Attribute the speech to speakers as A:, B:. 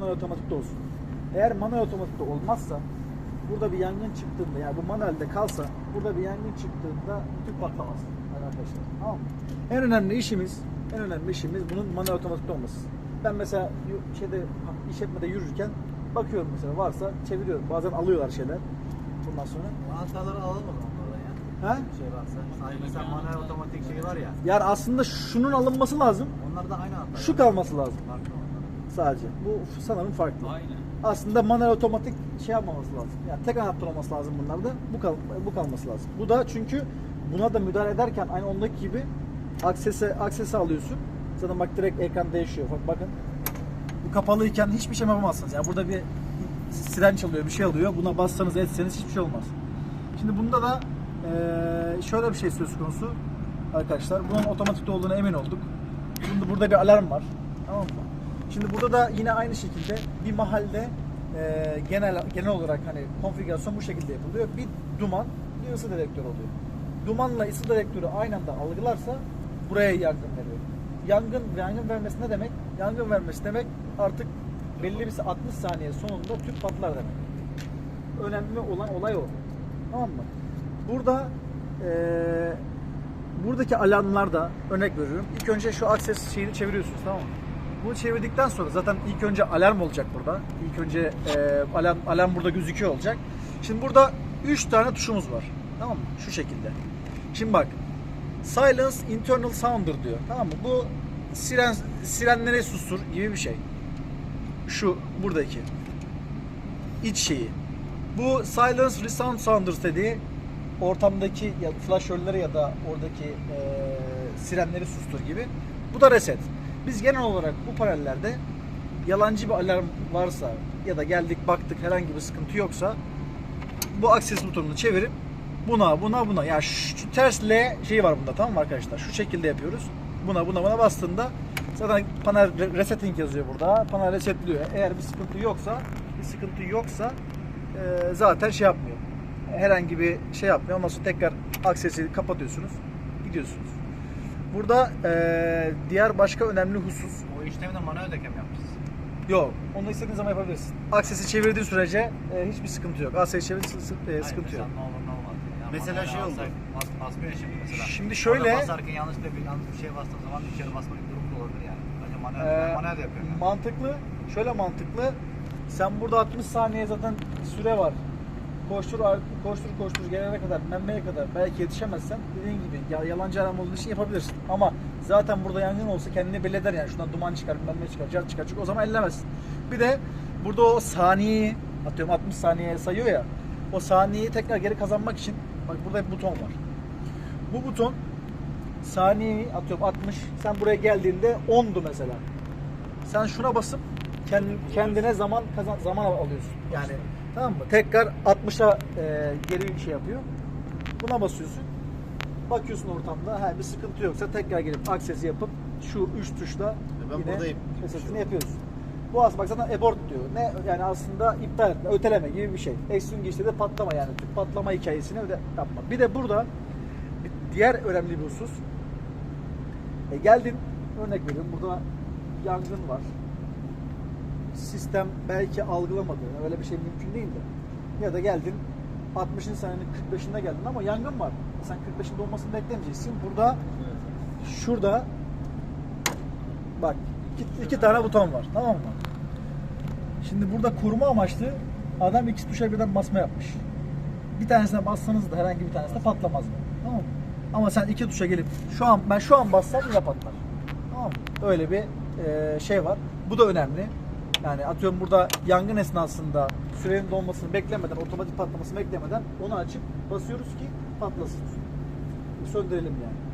A: manuel otomatikte olsun. Eğer manuel otomatikte olmazsa burada bir yangın çıktığında yani bu manuelde kalsa burada bir yangın çıktığında tüp patlamaz arkadaşlar. Tamam mı? En önemli işimiz en önemli işimiz bunun manuel otomatikte olması. Ben mesela şeyde işletmede yürürken bakıyorum mesela varsa çeviriyorum. Bazen alıyorlar şeyler. Bundan sonra.
B: Anahtarları alalım mı onlardan ya? Bir şey varsa. Mesela manuel otomatik şey var ya.
A: Yani aslında şunun alınması lazım.
B: Onlar da aynı anahtar.
A: Şu kalması lazım
B: Farklı.
A: Sadece. Bu sanırım farklı.
C: Aynen.
A: Aslında manuel otomatik şey yapmaması lazım. Yani tek anahtar olması lazım bunlarda. Bu kal bu kalması lazım. Bu da çünkü buna da müdahale ederken aynı ondaki gibi aksese aksesi alıyorsun. Zaten bak direkt ekran değişiyor. Bak bakın. Bu kapalıyken hiçbir şey yapamazsınız. Yani burada bir siren çalıyor, bir şey oluyor. Buna bassanız etseniz hiçbir şey olmaz. Şimdi bunda da eee, şöyle bir şey söz konusu arkadaşlar. Bunun otomatikte olduğuna emin olduk. Bunda burada bir alarm var. Tamam mı? Şimdi burada da yine aynı şekilde bir mahalle eee, genel genel olarak hani konfigürasyon bu şekilde yapılıyor. Bir duman, bir ısı dedektörü oluyor. Dumanla ısı dedektörü aynı anda algılarsa buraya yangın veriyor. Yangın yangın vermesi ne demek? Yangın vermesi demek artık belli bir 60 saniye sonunda tüp patlar demek. Önemli olan olay o. Tamam mı? Burada eee buradaki alarmlarda örnek veriyorum. İlk önce şu akses şeyini çeviriyorsunuz tamam mı? Bunu çevirdikten sonra zaten ilk önce alarm olacak burada. İlk önce eee, alarm, alarm burada gözüküyor olacak. Şimdi burada 3 tane tuşumuz var. Tamam mı? Şu şekilde. Şimdi bak. Silence internal sounder diyor. Tamam mı? Bu siren sirenleri sustur gibi bir şey. Şu buradaki iç şeyi. Bu silence resound sounders dediği ortamdaki ya flaşörleri ya da oradaki e, sirenleri sustur gibi. Bu da reset. Biz genel olarak bu panellerde yalancı bir alarm varsa ya da geldik baktık herhangi bir sıkıntı yoksa bu akses butonunu çevirip buna buna buna ya şu, şu ters L şeyi var bunda tamam mı arkadaşlar? Şu şekilde yapıyoruz. Buna buna buna bastığında zaten panel re- resetting yazıyor burada. Panel resetliyor. Eğer bir sıkıntı yoksa bir sıkıntı yoksa e, zaten şey yapmıyor. Herhangi bir şey yapmıyor. Ondan sonra tekrar aksesi kapatıyorsunuz. Gidiyorsunuz. Burada e, diğer başka önemli husus
B: O işlemi de manuel ödekem yapacağız.
A: Yok. Onu istediğin zaman yapabilirsin. Aksesi çevirdiğin sürece e, hiçbir sıkıntı yok. Aksesi çevirdiğin sı- sı- e, sıkıntı yok.
B: Ne olur ne olmaz. Yani
C: Mesela
B: manuel
C: şey oldu.
B: alsak Bas, basmıyor şimdi mesela.
A: Şimdi şöyle-
B: Orada basarken yanlışlıkla bir yanlış bir şey bastığım zaman bir kere basmak durumu da olabilir yani. Bence manuel,
A: Ee,
B: ben manuel de yapıyorum. Yani.
A: Mantıklı. Şöyle mantıklı. Sen burada 60 saniye zaten süre var. Koştur koştur koştur gelene kadar, menmeye kadar belki yetişemezsen dediğin gibi ya, yalancı aram olduğu için yapabilirsin. Ama zaten burada yangın olsa kendini belli eder yani. Şundan duman çıkar, ne çıkar, car çıkar. Çünkü o zaman ellemezsin. Bir de burada o saniyeyi atıyorum 60 saniye sayıyor ya. O saniyeyi tekrar geri kazanmak için bak burada bir buton var. Bu buton saniyeyi atıyorum 60. Sen buraya geldiğinde 10'du mesela. Sen şuna basıp kend- kendine zaman kazan zaman al- alıyorsun. Yani tamam mı? Tekrar 60'a e, geri şey yapıyor. Buna basıyorsun. Bakıyorsun ortamda. Ha, bir sıkıntı yoksa tekrar gelip aksesi yapıp şu üç tuşla
C: ben
A: yine
C: buradayım.
A: resetini yapıyoruz. Bu aslında bak zaten abort diyor. Ne yani aslında iptal etme, öteleme gibi bir şey. Extreme geçti de patlama yani. Tüp patlama hikayesini öyle yapma. Bir de burada bir diğer önemli bir husus. E geldin örnek veriyorum burada yangın var. Sistem belki algılamadı. Öyle bir şey mümkün değil de. Ya da geldin 60. saniyenin 45'inde geldin ama yangın var. Sen 45'inde olmasını beklemeyeceksin. Burada şurada bak iki, iki tane buton var. Tamam mı? Şimdi burada koruma amaçlı adam iki tuşa birden basma yapmış. Bir tanesine bassanız da herhangi bir tanesine patlamaz mı? Tamam mı? Ama sen iki tuşa gelip şu an ben şu an bassam yine patlar. Tamam mı? Öyle bir e, şey var. Bu da önemli. Yani atıyorum burada yangın esnasında sürenin dolmasını beklemeden, otomatik patlamasını beklemeden onu açıp basıyoruz ki patlasın. Söndürelim yani.